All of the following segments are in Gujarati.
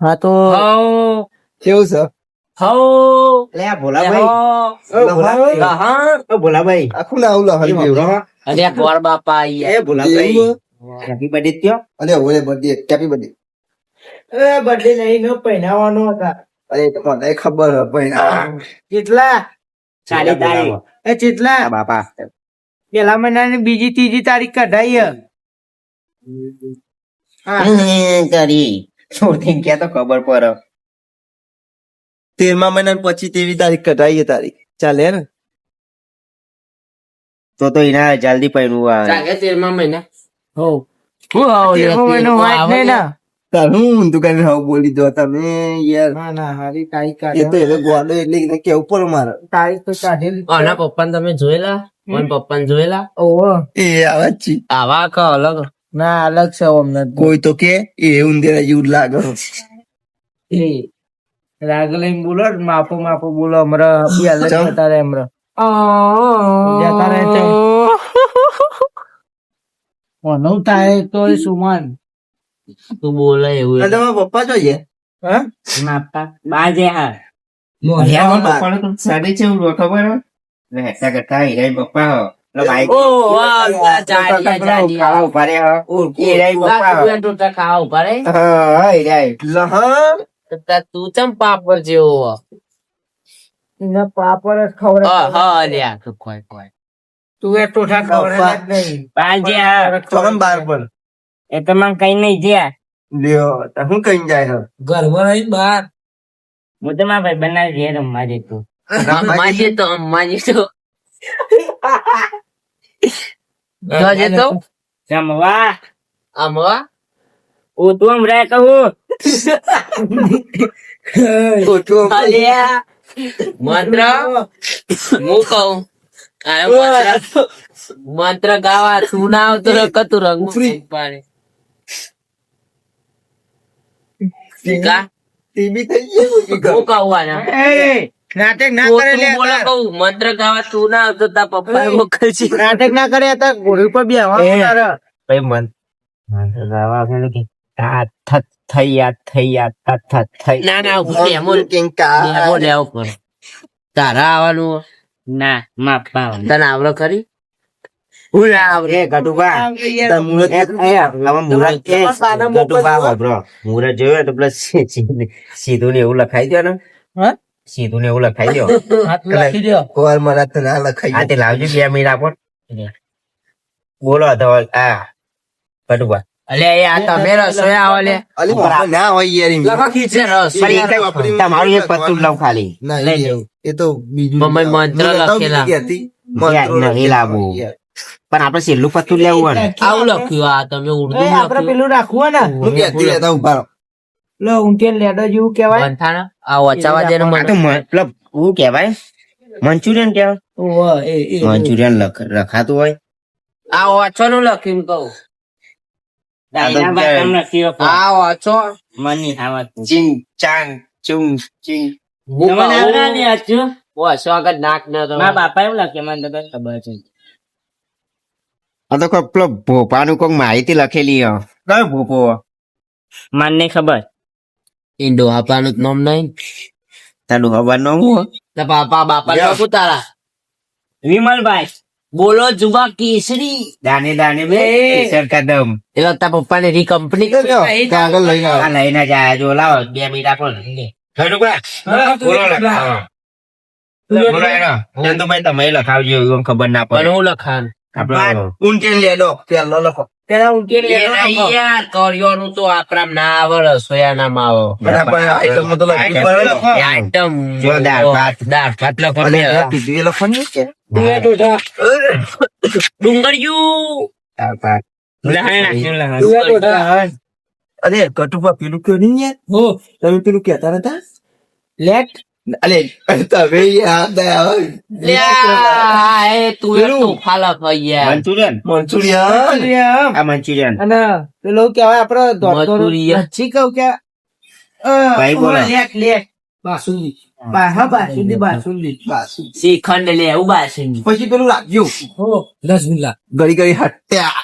હા તો હઉ કેવું છે? હઉ લે ભોલાભાઈ. ઓ ભોલાભાઈ. લહણ ઓ ભોલાભાઈ. આખું અરે ગોળ બાપા અરે નો પહેરાવાનો હતા. અરે તમને ખબર હે ભાઈ કેટલા ચાલી તારીખ એ કેટલા બાપા. પેલા મહિનાની બીજી ત્રીજી તારીખ કઢાઈ હે. હા કરી કે તો ખબર પર તેરમા મહિના પછી તેવી તારીખ કઢાઈએ તારીખ. ચાલે ને? તો તો એના જલ્દી પહેરવું આવે. ચાલે તેરમા મહિના. હો. હું આવો મહિનો હોય નહીં ને. તારું ઊંધું કરીને બોલી દો તમે યાર. ના ના હારી તારીખ એ તો કાઢે ગોડો એટલે એને કેવું પડે મારે. તારીખ તો કાઢેલી આના પપ્પાને તમે જોયેલા? મને પપ્પાને જોયેલા? ઓહો. એ આવે ક અલગ. ના અલગ છે અમને કોઈ તો કે એ ઊંધેરા જેવું જ લાગે. રાગ લઈને બોલો માપો માપો બોલો હમણાં બી અલગ. જતા રહે હમણાં. જતા રહે છે. કોનું થાય તો એ સુમન. તું બોલે એવું એટલે. તમારા પપ્પા જોઈએ હા? માપા બાજે હા સાડી છે એવું ખબર રહેતા કરતા હિરાઈ પપ્પા. તું ચમ પાપડ જેવો પાપડ જ હા હા લ્યા તો કોઈ કોઈ. તું એ ટોઠા ખવડાવે જ નહીં. ચોરમ બાર પર. એ તો મને કઈ નહીં જ્યાં લ્યો તો હું કઈ જાય ઘરમાં બહાર હું તો મારા ભાઈ બનાવી રમવા જતો રમવા જતો રમવા જતો તો. જતો રમવા રમવા હું તું રે કહું. ઓછું અલ્યા. મંત્ર? હું કહું? મંત્ર. ગાવા સુનાવ તો આવતો કતું રંગ પાણી ટીકા ટીવી થઈ ગયું હું કહું આના? એ, નાટક ના તું કરે લે તું બોલે મંત્ર ગાવા તું ના આવતો તા પપ્પા મોકલશે નાટક ના કરે તા ઘોડી પર બી આવા તારે. ભાઈ મન મંત્ર ગાવા કે આ થત થઈ આ થઈ થત થત થઈ. ના ના ડેમો ડેમો લેવો પડે તારા આવવાનું ના માપા તને આવડે ખરી? હું ના આવડે. એ ગટુબા તાર મુરત એ, ગટુબા મુરત જોયો તો પ્લસ સીધું ને એવું લખાઈ દો ને. હા? સીધું ને એવું લખાઈ દો હાથ લખી દ્યો. કોર મરા તો ના લખાઈ આ તે લાવજો બે મિનિટ આપો બોલો તો આ ગટુબા અલે આ તમે રસોઈ આવો લે. ના હોય યાર લખો ખીચે રસોઈ તમારું એક પત્તું લઉં ખાલી. ના લઈ એ એ તો બીજું મમ્મી મંત્ર લખેલા. નહીં લાવવું. પણ આપણે છેલ્લું પત્તું લેવું આવું લખ્યું આ તમે ઉર્દુ આપડે પેલું રાખવું ને. હું કહેતી રહેતા ઊભા રહો. લો ઊંટિયા લેડો જેવું કેવાય બંધાણ આ વચાવા દે આ તો મતલબ હું કહેવાય? મંચુરિયન કહેવાય? એ એ. મંચુરિયન લખ- રખાતું હોય? આ ઓછો નું લખ્યું કહું. આ આ ચિંગ ચાંગ ચુંગ ઓછો આગળ નાક ન તો બાપા એવું લખે મને તો ખબર છે. આ તો કોઈ પેલો ભોપાનું કોઈક માહિતી લખેલી હો. કયો ભોપો? મને નહીં ખબર. ઇન્ડો આપવાનું નામ નહીં તારું ખબર ન હું બાપા બાપા. લખું તારા વિમલભાઈ બોલો જુબા કેસરી દાને દાને બે કેસર કદમ એટલે તાર પપ્પા ને રી કંપની એ લ્યો, કાગળ લઈને આવો. આ લઈને જાય જો લાવો બે ખરું બા? બોલો. બોલો એનો. ચંદુભાઈ તમે લખાવજો ખબર ના પડે હું લખાણ ઊંટિયા લેડો પેલો લખો પેલા ઊંટિયા લેડો. યાર કર્યોનું તો આપણા ના આવે રસોયા ના માં આવે બરાબર આઈટમ તો લખી લખો. આઈટમ જો દાળ ભાત. દાળ ભાત લખો કીધું એ લખવાનું છે તું એ ટોઠા. ડુંગળિયું. અરે કટુબા પેલું કયો નહીં યાર હો, તમે પેલું કેતા નતા લેટ. અરે તમે શ્રીખંડ લે એવું બાસુંદી પછી પેલું લાગ્યું હો રસગુલ્લા ઘડી ઘડી હટ્યા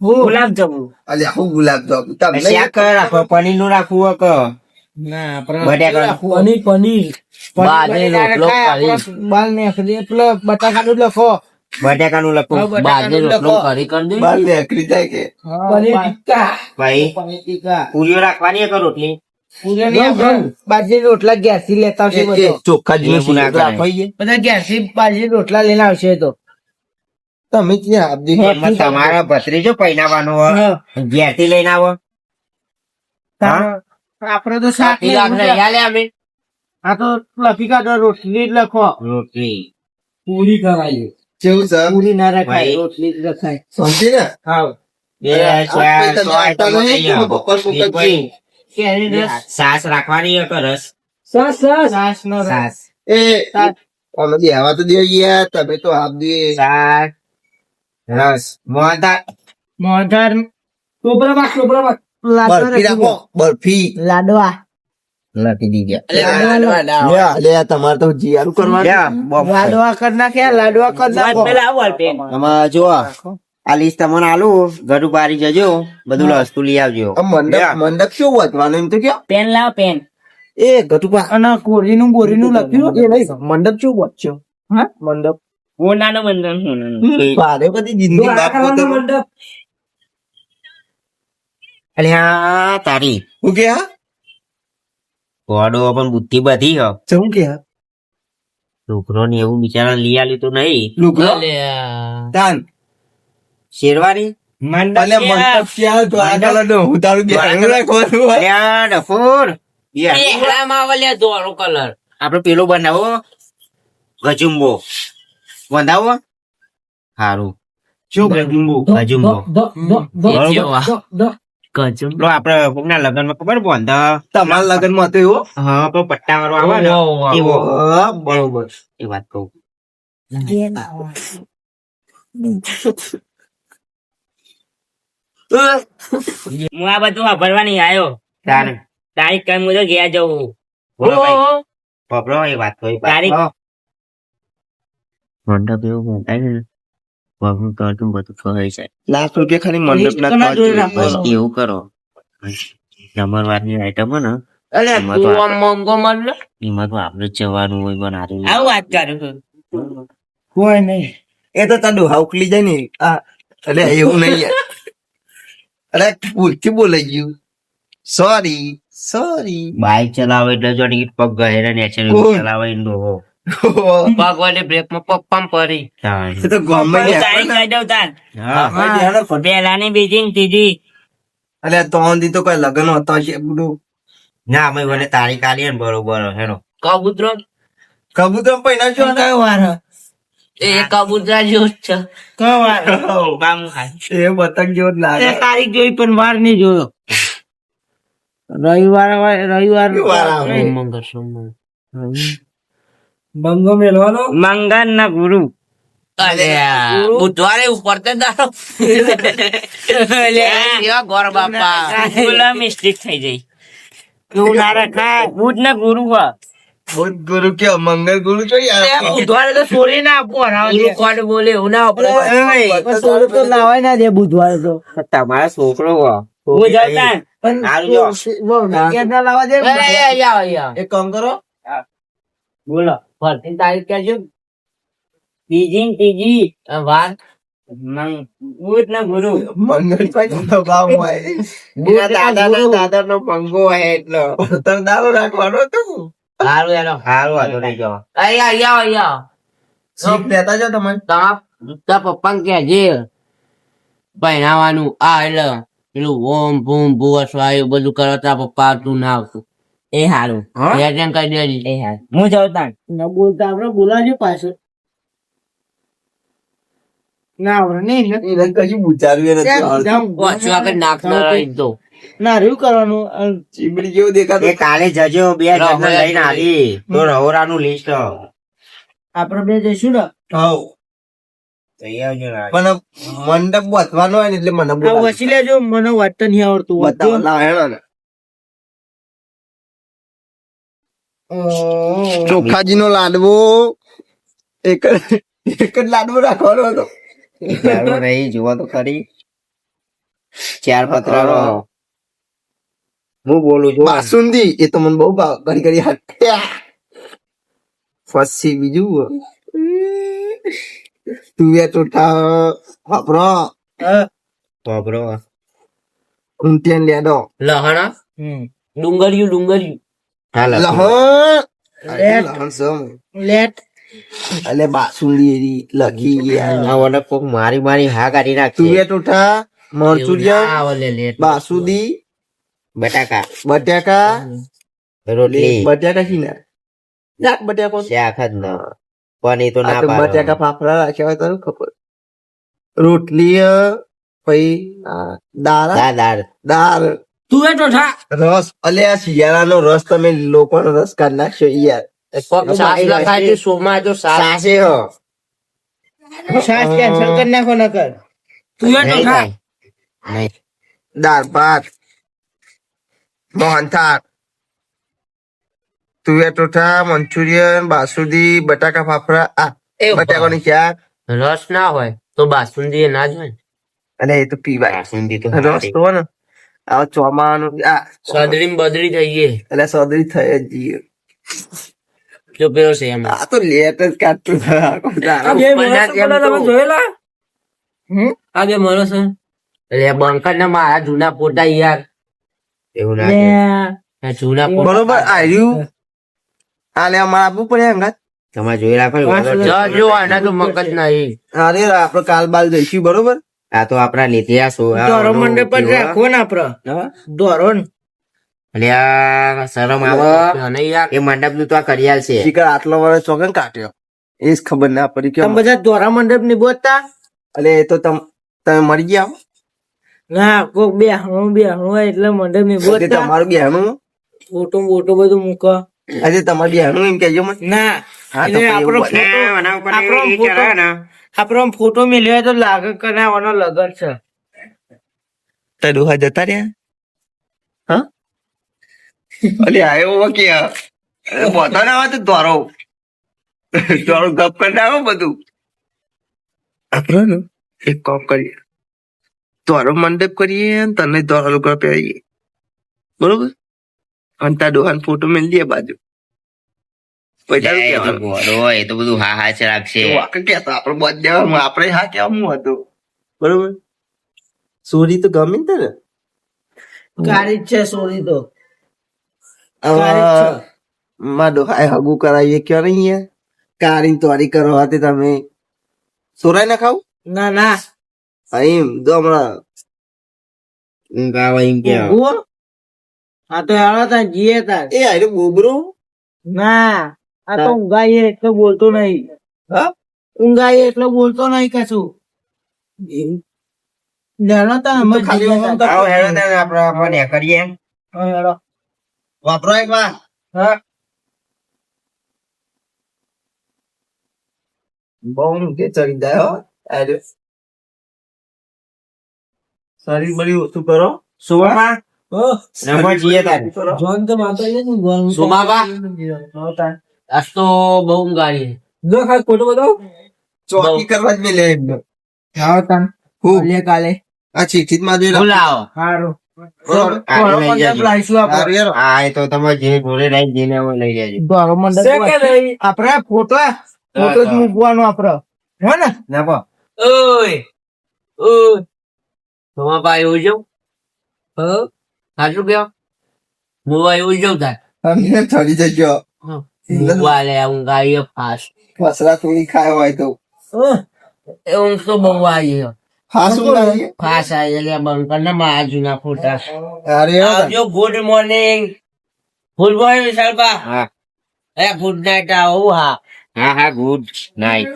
ગુલાબ જાંબુ અલ્યા હું ગુલાબ જાંબુ શાક રાખો પનીરનું રાખવું ના. પનીર પનીર. બાલ ને પેલો બટાકાનું લખો. બટાકાનું લખું. હા, બાજરી રોટલો કરી કરી દે. બાર નીકળી જાય કે? પનીર ટીક્કા ભાઈ પનીર ટીક્કા પૂરીઓ રાખવાની કે રોટલી? બાજરી રોટલા ગેસથી લેતા આવશે ચોખ્ખા એવું બધા ગેસથી બાજરી રોટલા લઈને આવશે તો. તમે ક્યાં આપી તમારા ભત્રીજો પહેરાવાનો હોય. ઘેરથી લઈને આવો. હા? આપડે તો શાક અમે. આ તો લખી કાઢો રોટલી જ લખો. રોટલી. પૂરી કરાય કેવું છે? પૂરી ના રખાય રોટલી જ રખાય. સમજી ને? હા બે આ ચાર તમે સો આપતા આઈટમો નહીં, થઈ ગયા. બપોર ફૂંક જ એક ભાઈ, કેરી રસ? છાશ રાખવાની રસ. સસ સસ. નો સાસ. એ અમે બેહવા તો દે યાર તમે તો આપ દે સાસ. રસ. મોહનથાળ. મોઢાર ટોપરા માં ટોપરા માં બરફી રાખો બરફી. લાડવા. લખી દીધી. તમારે તો જીયારું કરવાનું. લાડવા કર નાખ્યા લાડવા કર નાખો. આમાં જો આ લિસ્ટ તમને આલું. ઘરું બારી જજો. બધું વસ્તુ લઈ આવજો. આ મંડપ મંડપ શું વાંચવાનું એમ તો કયો? પેન લાવ પેન. એ ગટુપા અને કોરીનું બોરીનું લખ્યું એ નહીં મંડપ શું વાંચ્યો હા? મંડપ. બંધન હોનાનું ભારે બધી જિંદગી બાપ મંડપ. અલ્યા તારી. હું કે હા? ગોડો પણ બુદ્ધિ બધી હ. શું કે હા? છોકરો ને એવું બિચારા લઈ આલ્યું તો નહીં. લુકરો તાન. શેરવાની? આ હું આપડે પેલો બનાવો. ગજુંબો. બંધાવો. સારું શું ગજુંબો? ગજુંબો? ગજમ લો આપડે કોકના લગ્નમાં ખબર બોંધ? તમારા લગનમાં તો એવો? હા પણ પટ્ટા મારવા આવે ને? એવો બરોબર. એ વાત કહું. હું આ બધું વાપરવાની આવ્યો. તારે. તારીખ કઈ મુજબ ગયા જવું બોલો એ વાત કહી તારીખ. મંડપ એવું ને. પગનું તળતું બધું ખવાય જાય લાખ રૂપિયા ખાલી મંડપ ના? એવું કરો. જમણવારની આઈટમ હોય ને એમાં તો તું મોંઘો મળે એમાં તો આપણે જવાનું હોય બનાવી આવું વાત કરું છું. કોઈ નહીં. એ તો તારું હાઉકલી જાય ને. આ અરે એવું નહીં અરે ભૂલથી બોલાઈ ગયું. સોરી સોરી બાઈક ચલાવે એટલે જો પગ ગહેરા ને ચલાવે એનો વડે બ્રેકમાં પપ્પા પડી. એ તો ગમે તારીખ કહી દઉં તાર. પેલા ની બીજી ને ત્રીજી. અરે તો દી તો કોઈ લગ્ન હતો છે બધું. ના અમે મને તારીખ આલી ને બરોબર હેનો કબૂતરો? કબૂતર પહેલા શું? કયો વાર? એ કબૂતરા જેવું જ છે. કયો વાર? કામ ખાય. એ બતક જેવો જ લાગે. તારીખ જોઈ પણ વાર નહીં જોયો. રવિવાર હોય રવિવાર મંગળ સોમવાર. બંગો મેળવાનો? મંગન ના ગુરુ? બુધવારે ઉપર ગોર બાપા. ગુલા મિસ્ટેક થઈ જઈ તું ના રખા બુધ ના ગુરુ હા. બુધ ગુરુ કે મંગળ ગુરુ તો યાર. બુધવારે તો સોરી ના આપો ગુરુ કોડ બોલે હું ના આપણે સોરી તો લાવાય ના દે બુધવારે તો. તમારા છોકરો હો. હું જતા પણ જો. ના લાવવા દે? એ કામ કરો. બોલો. ફરતી તારીખ કહેજો બીજી ને ત્રીજી વાર. બુધ ના ગુરુ. મંગળ તો પંગો હે એટલો. રાખવાનો સારું એનો હારું વાંધો નહીં જો અહીંયા અહીંયા અહીંયા શીખ લેતા જાઓ તમે તારા તારા પપ્પા ને કહેજે પહેરાવાનું આ એટલે પેલું ઓમ ભૂમ ભૂવ સ્વાયુ બધું કરો તારા પપ્પા તું ના આવતું એ હારું. હા? એ જેમ કહી દેજે એ હારું. હું જાઉં તાન ન બોલતા આપણે બોલાજો પાછો ના આવડે નહીં. એને કશું પૂછાવ્યું નથી આવડતું. આગળ નાખનાર રહી તો. ના રહ્યું કરવાનું. ચીમડી જેવું દેખાતું. એ કાલે જજો બે જણને લઈને આવી તો રહોરાનું લિસ્ટ આપડે બે જઈશું ને? ને. પણ મંડપ વધવાનો હોય ને એટલે મને વસી લેજો મને વાત નહીં આવડતું. ચોખાજી નો લાડવો. એક એક જ લાડવો રાખવાનો હતો. નહીં જુઓ તો ખરી. ચાર પત્ર હું. બોલું છું. બાસુંદી એ તો મને બહુ ભાવ. ઘડી ઘડી હટ્યા. ફસી બીજું. તુવેર ચોઠા વાપરો. વાપરો. ઊંટિયા લેડો. લહણા? ડુંગળિયું ડુંગળિયું. એટલે બાસુંદી લખી ગયા. કોક મારી મારી હા કાઢી નાખી. ટોઠા મંચુરિયન આવલે બાસુદી બટાકા. બટાકા રોટલી. બટાકા શી ના શાક બટાકો. શાક જ ન. પણ એ તો ના બટાકા ફાફડા રાખ્યા હોય તો ખબર? રોટલી પછી દાળ દાળ. દાળ. તું એ ટોઠા રસ અલે આ શિયાળાનો રસ તમે લોકોનો રસ કાઢી નાખશો યાર. દાળ ભાત. મોહનથાળ. તુવેર ટોઠા મંચુરિયન બાસુદી બટાકા ફાફડા આ એ બટાકાની ક્યાં રસ ના હોય તો બાસુંદી એ ના જ હોય. અને એ તો પીવાય. બાસુંદી તો રસ તો ને. આ ચોમાનું આ સોદરી બદરી થઈ ગઈ. એટલે સોદરી થઈ જ જઈએ જો પેલો છે એમ આ તો લેટ જ કાઢતું જોયેલા? હમ? આ બે માણસ એટલે બંકર ના મારા જૂના ફોટા યાર. એવું ના જૂના પોતા બરોબર આવ્યું આ લે અમારે આપવું પડે એમ તમારે જોઈ રાખો જો આના તો મગજ નહીં. અરે આપડે કાલ બાલ જઈશું બરોબર? આ તો આપણા ઇતિહાસ દોરો મંડપ જ રાખવો ને આપડે દોરો. એટલે શરમ આવે. અને યાર એ મંડપનું તો આ કરિયાલ છે. શિકર આટલો વર્ષ ચોગન કાઢ્યો એ જ ખબર ના પડી કે તમે બધા દોરા મંડપની બોલતા અલે એ તો તમ તમે મરી ગયા ના કોક બે હું બે હું એટલે મંડપની એટલે બોલતા તમારું બહેનું ફોટો બોટો બધું મૂકો. આજે તમારું બહેનું એમ કહેજો મને. ના હા તો આપણો ફોટો આપણો ફોટો આપણો ફોટો ફોટો મેળવ્યો તો લાગે કે ના આનો લગન છે. તો ડોહા જતા રહ્યા? હા? અલે આવ્યો કે બોતો ના આવે તો દોરો દોરો ગપ કરી આવો બધું. આપણો એક કામ કરીએ. દ્વારો મંડપ કરીએ અને તને દોરો લોકો આવીએ બરોબર? અને તાર ડોહાનો ફોટો મેળ દે બાજુ. તારું. એ તો બધું હા હા છે રાખશે. એવું આખે કહેતા આપણે બધ દેવાનું આપણે હા કેવા હતું. બરોબર? સોરી તો ગમે ને તને? કાળી જ છે સોરી તો. માં ડોહાએ હગું કરાવીએ ક્યાં નહીં યાર કારી તોરી કરવા હતી તમે. સોરાય ના ખાવ? ના ના. હા એમ જો હમણાં. એમ કે. ઊંઘો? તો હાલો તાર જીએ તાર. એ આરે બોબરો? ના. આ તો ઊંઘાઈએ એટલે બોલતો નહીં. હા? ઊંઘાઈએ એટલે બોલતો નહીં કશું. લેણો તાર અમે ખાલી. તો- કરીએ વાપરો એક વાર. હા? બહુ કે ચડી જાય હો. શરીર બળી ઓછું કરો. સુવામાં ઓ, નંબર જઈએ તારે. જોન તો સુમાબા? આજ તો બહુ ગાડી જો ખાલી ખોટો બધો ચોકી કરવા જ મેલે એમને આવો તન. હું? લે કાલે. આ ચીઠી માં જોઈ બોલાવો. સારું બરોબર? આ દોરો લઈ મંડપ જજો. લાવીશું આપણે. સારું યાર. હા એ તો તમે જે જોડે લઈ જઈને અમે લઈ લેજો દોરો મંડપ આપણે ફોટો ફોટો જ મૂકવાનો આપડે હે ને? ના ઓય ઓય. તમારા ભાઈ એવું જાઉં હા? સાચું કેવો હું એવું જાઉં થાય? અમે ચડી જજો. ઊંઘ આલે ઊંઘ આવી ફાસ્ટ ફસરા થોડી ખાય હોય તો. એ ઊંઘ તો બહુ આવી ફાસ્ટ આવી એટલે બંકર ને મારા જૂના ફોટા. અરે આવજો ગુડ મોર્નિંગ ગુડ મોર્નિંગ વિશાલબા હા. એ ગુડ નાઇટ આવો હા. હા હા ગુડ નાઇટ